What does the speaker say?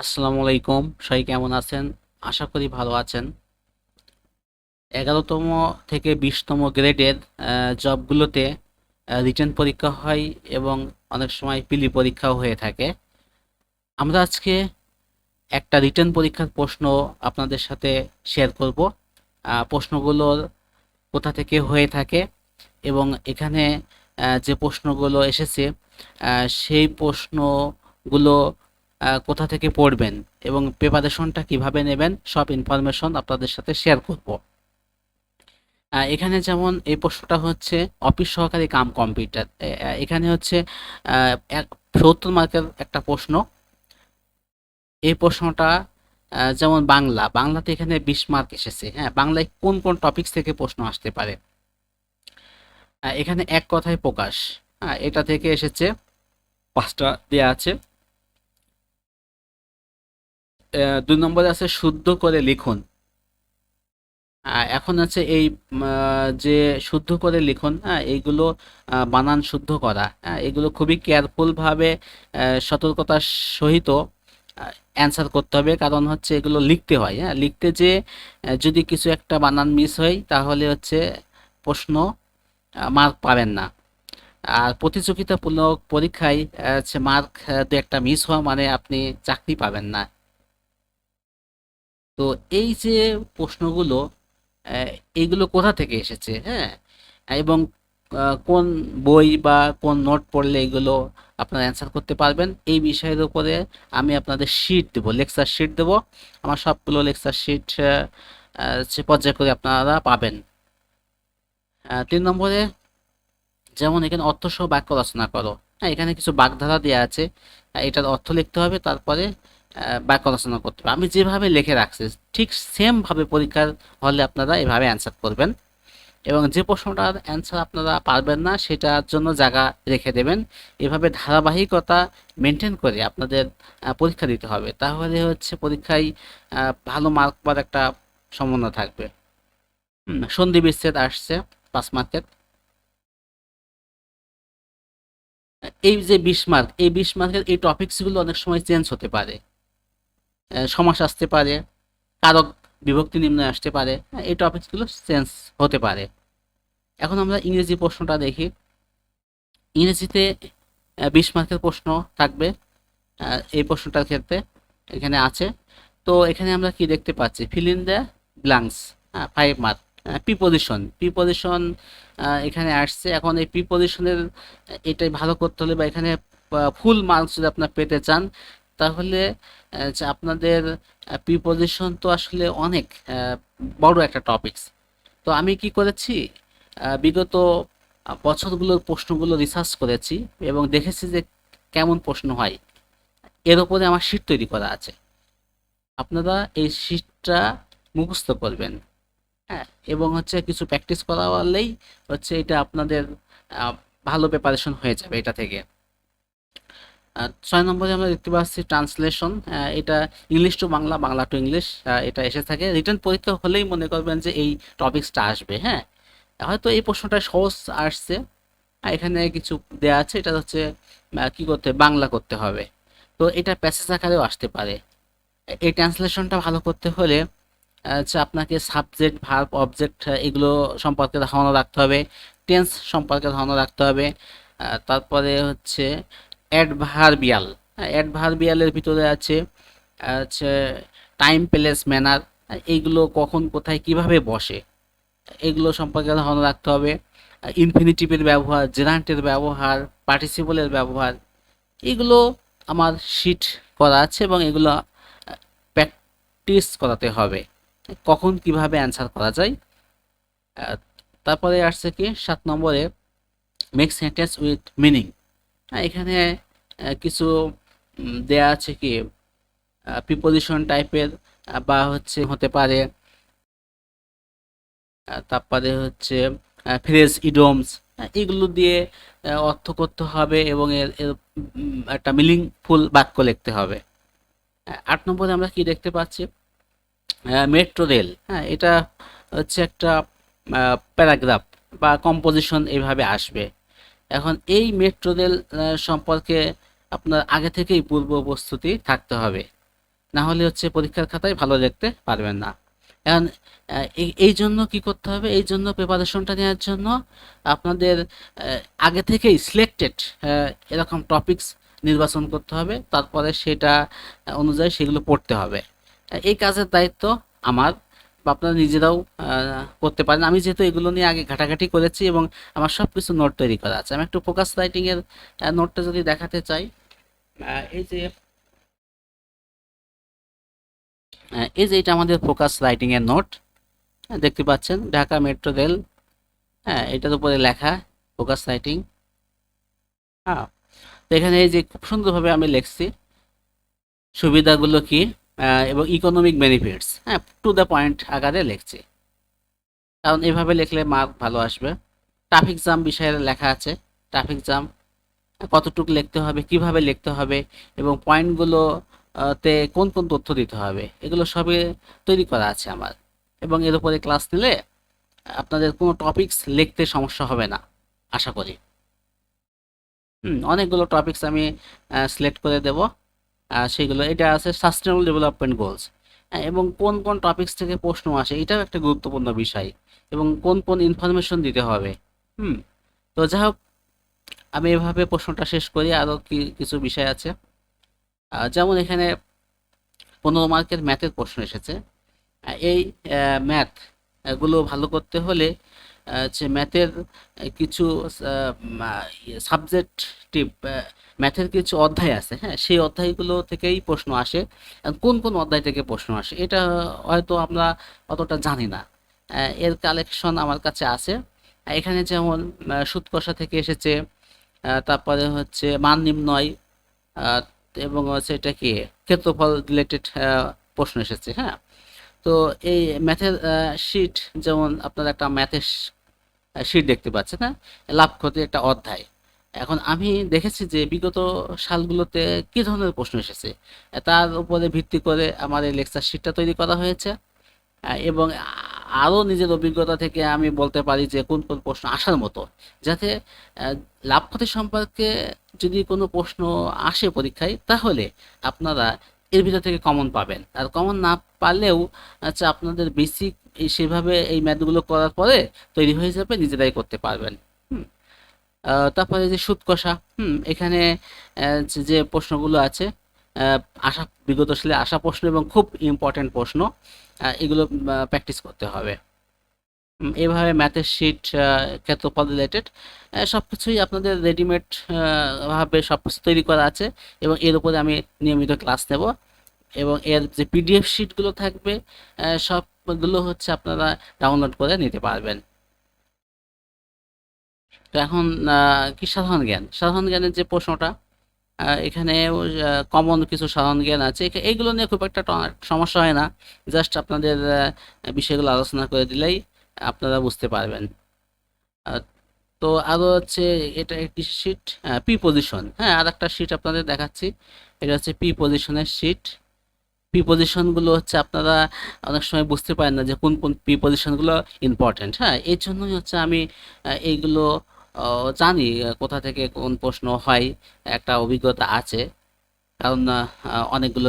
আসসালামু আলাইকুম। সবাই কেমন আছেন? আশা করি ভালো আছেন। এগারোতম থেকে বিশতম গ্রেডের জবগুলোতে রিটার্ন পরীক্ষা হয় এবং অনেক সময় পিলি পরীক্ষাও হয়ে থাকে। আমরা আজকে একটা রিটার্ন পরীক্ষার প্রশ্ন আপনাদের সাথে শেয়ার করব। প্রশ্নগুলোর কোথা থেকে হয়ে থাকে এবং এখানে যে প্রশ্নগুলো এসেছে সেই প্রশ্নগুলো কোথা থেকে পড়বেন এবং প্রিপারেশনটা কীভাবে নেবেন, সব ইনফরমেশন আপনাদের সাথে শেয়ার করব। এখানে যেমন এই প্রশ্নটা হচ্ছে অফিস সহকারী কাম কম্পিউটার এখানে হচ্ছে এক সত্তর মার্কের একটা প্রশ্ন। এই প্রশ্নটা যেমন বাংলা, বাংলাতে এখানে বিশ মার্ক এসেছে হ্যাঁ বাংলায় কোন কোন টপিকস থেকে প্রশ্ন আসতে পারে? এখানে এক কথায় প্রকাশ হ্যাঁ এটা থেকে এসেছে, পাঁচটা দেয়া আছে। দুই নম্বরে আছে শুদ্ধ করে লিখুন। এখন আছে এই যে শুদ্ধ করে লিখুন হ্যাঁ এইগুলো বানান শুদ্ধ করা হ্যাঁ এগুলো খুবই কেয়ারফুলভাবে সতর্কতার সহিত অ্যান্সার করতে হবে। কারণ হচ্ছে এগুলো লিখতে হয় হ্যাঁ লিখতে যে যদি কিছু একটা বানান মিস হয়, তাহলে হচ্ছে প্রশ্ন মার্ক পাবেন না। আর প্রতিযোগিতামূলক পরীক্ষায় হচ্ছে মার্ক দু একটা মিস হওয়া মানে আপনি চাকরি পাবেন না। তো এই যে প্রশ্নগুলো এইগুলো কোথা থেকে এসেছে হ্যাঁ? এবং কোন বই বা কোন নোট পড়লে এগুলো আপনারা অ্যান্সার করতে পারবেন? এই বিষয়ের উপরে আমি আপনাদের শিট দেবো লেকচার শিট দেবো। আমার সবগুলো লেকচার শিট সে পর্যায়ে করে আপনারা পাবেন। তিন নম্বরে, যেমন এখানে অর্থসহ বাক্য রচনা করো। হ্যাঁ এখানে কিছু বাগধারা দেওয়া আছে। এটার অর্থ লিখতে হবে, তারপরে বাক্য রচনা করতে হবে আমি যেভাবে লিখে রাখছি, ঠিক সেম ভাবে পরীক্ষার হলে আপনারা এভাবে অ্যান্সার করবেন। এবং যে প্রশ্নটার অ্যান্সার আপনারা পারবেন না, সেটার জন্য জায়গা রেখে দেবেন। এভাবে ধারাবাহিকতা মেনটেন করে আপনাদের পরীক্ষা দিতে হবে। তাহলে হচ্ছে পরীক্ষায় ভালো মার্ক পাওয়ার একটা সম্ভাবনা থাকবে। সন্ধি বিচ্ছেদ আসছে, পাঁচ মার্কের এই যে বিশ মার্ক এই বিশ মার্কের এই টপিকসগুলো অনেক সময় চেঞ্জ হতে পারে। সমাস আসতে পারে কারক বিভক্তি নিম্নে আসতে পারে হ্যাঁ, এই টপিকসগুলো চেঞ্জ হতে পারে। এখন আমরা ইংরেজি প্রশ্নটা দেখি। ইংরেজিতে বিশ মার্কের প্রশ্ন থাকবে এই প্রশ্নটার ক্ষেত্রে এখানে আছে। তো এখানে আমরা কি দেখতে পাচ্ছি? Fill in the blanks five mark preposition preposition এখানে আসছে। এখন এই প্রিপোজিশনের এটাই ভালো করতে হলে বা এখানে ফুল মার্কস যদি আপনার পেতে চান তাহলে যে আপনাদের প্রিপোজিশন তো আসলে অনেক বড় একটা টপিকস তো আমি কি করেছি? বিগত বছরগুলোর প্রশ্নগুলো রিসার্চ করেছি এবং দেখেছি যে কেমন প্রশ্ন হয়। এর উপরে আমার শিট তৈরি করা আছে। আপনারা এই শিটটা মুখস্থ করবেন। হ্যাঁ এবং হচ্ছে কিছু প্র্যাকটিস করা হলেই হচ্ছে এটা আপনাদের ভালো প্রিপারেশন হয়ে যাবে এটা থেকে। ছয় নম্বরে আমরা দেখতে পাচ্ছি ট্রান্সলেশন। এটা English to Bangla Bangla to English এটা এসে থাকে। রিটার্ন পরীক্ষা হলেই মনে করবেন যে এই টপিকসটা আসবে হ্যাঁ? হয়তো এই প্রশ্নটা সহজ আসছে। এখানে কিছু দেয়া আছে, এটা হচ্ছে কি করতে বাংলা করতে হবে। তো এটা প্যাসেজ আকারেও আসতে পারে। এই ট্রান্সলেশনটা ভালো করতে হলে হচ্ছে আপনাকে সাবজেক্ট, ভার্ব, অবজেক্ট এগুলো সম্পর্কে ধারণা রাখতে হবে। টেন্স সম্পর্কে ধারণা রাখতে হবে। তারপরে হচ্ছে অ্যাডভার্বিয়াল অ্যাডভার্বিয়ালের ভিতরে আছে হচ্ছে টাইম প্লেস ম্যানার এইগুলো কখন, কোথায়, কীভাবে বসে, এগুলো সম্পর্কে ধারণা রাখতে হবে। ইনফিনিটিভের ব্যবহার জেরান্টের ব্যবহার পার্টিসিপলের ব্যবহার, এগুলো আমার শিট করা আছে এবং এগুলো প্র্যাকটিস করাতে হবে। কখন, কীভাবে অ্যান্সার করা যায়। তারপরে আসছে কি, সাত নম্বরে মেক সেন্টেন্স উইথ মিনিং এখানে কিছু দেয়া আছে কি প্রিপোজিশন টাইপের বা হচ্ছে হতে পারে তারপরে হচ্ছে ফ্রেজ ইডোমস এগুলো দিয়ে অর্থ করতে হবে এবং এর এর, একটা মিনিংফুল বাক্য লিখতে হবে। আট নম্বরে আমরা কি দেখতে পাচ্ছি? মেট্রো রেল হ্যাঁ এটা হচ্ছে একটা প্যারাগ্রাফ বা কম্পোজিশন এইভাবে আসবে। এখন এই মেট্রো রেল সম্পর্কে আপনার আগে থেকেই পূর্ব প্রস্তুতি থাকতে হবে। না হলে হচ্ছে পরীক্ষার খাতায় ভালো দেখতে পারবেন না। এখন এই জন্য কি করতে হবে? এই জন্য প্রিপারেশনটা নেওয়ার জন্য আপনাদের আগে থেকেই সিলেক্টেড এরকম টপিকস নির্বাচন করতে হবে। তারপরে সেটা অনুযায়ী সেগুলো পড়তে হবে। এই কাজের দায়িত্ব আমার। বা আপনারা নিজেরাও করতে পারেন। আমি যেহেতু এগুলো নিয়ে আগে ঘাটাঘাটি করেছি এবং আমার সব কিছু নোট তৈরি করা আছে। আমি একটু ফোকাস রাইটিংয়ের নোটটা যদি দেখাতে চাই এই যে এই যে এটা আমাদের ফোকাস রাইটিং এর নোট দেখতে পাচ্ছেন, ঢাকা মেট্রো রেল হ্যাঁ এটার উপরে লেখা ফোকাস রাইটিং হ্যাঁ এখানে এই যে খুব সুন্দরভাবে আমি লিখছি। সুবিধাগুলো কি? এবং ইকোনমিক বেনিফিটস হ্যাঁ টু দ্য পয়েন্ট আকারে লিখছি। কারণ এভাবে লিখলে মার্ক ভালো আসবে। ট্রাফিক জ্যাম বিষয়ে লেখা আছে। ট্রাফিক জ্যাম কতটুকু লিখতে হবে কীভাবে লিখতে হবে এবং পয়েন্টগুলো তে কোন কোন তথ্য দিতে হবে এগুলো সবই তৈরি করা আছে আমার। এবং এর উপরে ক্লাস নিলে আপনাদের কোনো টপিকস লিখতে সমস্যা হবে না আশা করি। হুম, অনেকগুলো টপিকস আমি সিলেক্ট করে দেব। সেগুলো। এটা আছে সাস্টেনেবল ডেভেলপমেন্ট গোলস এবং কোন কোন টপিকস থেকে প্রশ্ন আসে, এটাও একটা গুরুত্বপূর্ণ বিষয়। এবং কোন কোন ইনফরমেশন দিতে হবে। হুম, তো যাই হোক, আমি এভাবে প্রশ্নটা শেষ করি। আরও কি, কিছু বিষয় আছে? যেমন এখানে পনেরো মার্কের ম্যাথের প্রশ্ন এসেছে। এই ম্যাথগুলো ভালো করতে হলে যে ম্যাথের কিছু সাবজেক্টিভ ম্যাথের কিছু অধ্যায় আছে হ্যাঁ? সেই অধ্যায়গুলো থেকেই প্রশ্ন আসে। কোন কোন অধ্যায় থেকে প্রশ্ন আসে? এটা হয়তো আমরা অতটা জানি না। এর কালেকশন আমার কাছে আছে। এখানে যেমন আহ, সুদ কষা থেকে এসেছে তারপরে হচ্ছে মান নির্ণয় এবং হচ্ছে এটা কি? ক্ষেত্রফল রিলেটেড প্রশ্ন এসেছে হ্যাঁ? তো এই ম্যাথের শিট যেমন আপনারা একটা ম্যাথের শিট দেখতে পাচ্ছেন হ্যাঁ? লাভ ক্ষতির একটা অধ্যায়। এখন আমি দেখেছি যে বিগত সালগুলোতে কি ধরনের প্রশ্ন এসেছে? তার উপরে ভিত্তি করে আমার এই লেকচার শিটটা তৈরি করা হয়েছে। এবং আরও নিজের অভিজ্ঞতা থেকে আমি বলতে পারি যে কোন কোন প্রশ্ন আসার মতো। যাতে লাভ, ক্ষতি সম্পর্কে যদি কোনো প্রশ্ন আসে পরীক্ষায়, তাহলে আপনারা এর ভিতর থেকে কমন পাবেন। আর কমন না পারলেও আচ্ছা আপনাদের বেসিক সেভাবে এই ম্যাথগুলো করার পরে তৈরি হয়ে যাবে, নিজেরাই করতে পারবেন। তারপরে যে সুদ কষা, হুম, এখানে যে প্রশ্নগুলো আছে আশা, বিগত সালে আসা প্রশ্ন এবং খুব ইম্পর্ট্যান্ট প্রশ্ন এগুলো প্র্যাকটিস করতে হবে। উম, এইভাবে ম্যাথের শিট ক্ষেত্রফল রিলেটেড সব কিছুই আপনাদের রেডিমেড ভাবে সব কিছু তৈরি করা আছে এবং এর উপরে আমি নিয়মিত ক্লাস নেব এবং এর যে পিডিএফ শিটগুলো থাকবে সবগুলো হচ্ছে আপনারা ডাউনলোড করে নিতে পারবেন। তো এখন কি সাধারণ জ্ঞান? সাধারণ জ্ঞানের যে প্রশ্নটা এখানে কমন কিছু সাধারণ জ্ঞান আছে। এইগুলো নিয়ে খুব একটা সমস্যা হয় না। জাস্ট আপনাদের বিষয়গুলো আলোচনা করে দিলেই আপনারা বুঝতে পারবেন। তো আরও হচ্ছে এটা একটি শিট পি পজিশন হ্যাঁ আর একটা শিট আপনাদের দেখাচ্ছি। এটা হচ্ছে পি পজিশনের শিট পি পজিশনগুলো হচ্ছে আপনারা অনেক সময় বুঝতে পারেন না যে কোন কোন পি পজিশনগুলো ইম্পর্টেন্ট হ্যাঁ এই জন্যই হচ্ছে আমি এইগুলো জানি কোথা থেকে কোন প্রশ্ন হয়, একটা অভিজ্ঞতা আছে। কারণ অনেকগুলো